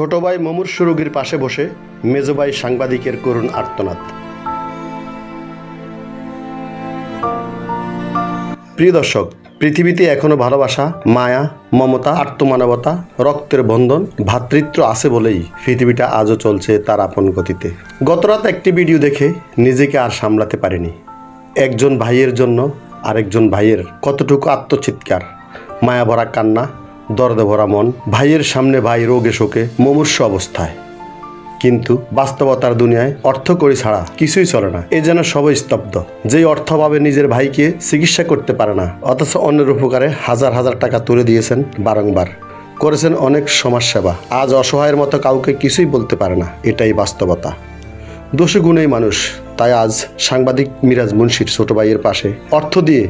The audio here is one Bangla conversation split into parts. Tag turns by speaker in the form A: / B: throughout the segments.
A: ছোট ভাই মুমূর্ষ রোগীর পাশে বসে, মেজো ভাই সাংবাদিকের করুণ আর্তনাদ। প্রিয় দর্শক, পৃথিবীতে এখনও ভালোবাসা, মায়া, মমতা, আত্মমানবতা, রক্তের বন্ধন ভ্রাতৃত্ব আছে বলেই পৃথিবীটা আজও চলছে তার আপন গতিতে। গতরাত একটি ভিডিও দেখে নিজেকে আর সামলাতে পারিনি। একজন ভাইয়ের জন্য আরেকজন ভাইয়ের কতটুকু আত্মচিৎকার মায়া ভরা কান্না দরদে ভরা মন, ভাইয়ের সামনে ভাই রোগে শোকে মুমূর্ষ অবস্থায়। কিন্তু বাস্তবতার দুনিয়ায় অর্থ করি ছাড়া কিছুই চলে না। এ যেন সবই স্তব্ধ। যেই অর্থভাবে নিজের ভাইকে, চিকিৎসা করতে পারে না। অথচ অন্যের উপকারে হাজার হাজার টাকা তুলে দিয়েছেন বারংবার। করেছেন অনেক সমাজসেবা। আজ অসহায়ের মতো কাউকে কিছুই বলতে পারে না। এটাই বাস্তবতা। দোষে গুণেই মানুষ। তাই আজ সাংবাদিক মিরাজ মুন্সির ছোট ভাইয়ের পাশে অর্থ দিয়ে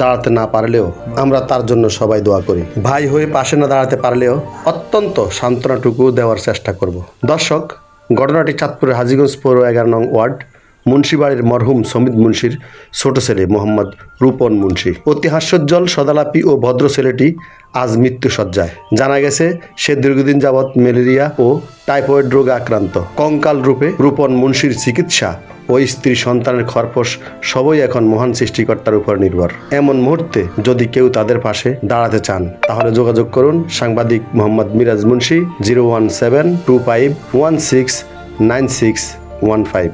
A: দাঁড়াতে না পারলেও আমরা তার জন্য সবাই দোয়া করি। ভাই হয়ে পাশে না দাঁড়াতে পারলেও অত্যন্ত সান্ত্বনাটুকু দেওয়ার চেষ্টা করব। দর্শক, ঘটনাটি চাঁদপুরের হাজিগঞ্জ পৌর এগারো নং ওয়ার্ড, মুন্সিবাড়ির মরহুম সমিত মুন্সির ছোট ছেলে মোহাম্মদ রূপন মুন্সি। অতি হাস্যোজ্জ্বল, সদালাপি ও ভদ্র ছেলেটি আজ মৃত্যু সজ্জায় জানা গেছে, সে দীর্ঘদিন যাবৎ ম্যালেরিয়া ও টাইফয়েড রোগে আক্রান্ত। কঙ্কাল রূপে রূপন মুন্সির চিকিৎসা ও স্ত্রী সন্তানের খরপোশ সবই এখন মহান সৃষ্টিকর্তার উপর নির্ভর। এমন মুহূর্তে যদি কেউ তাদের পাশে দাঁড়াতে চান, তাহলে যোগাযোগ করুন সাংবাদিক Mohammad Miraj Munshi zero one seven two five one six nine six one five.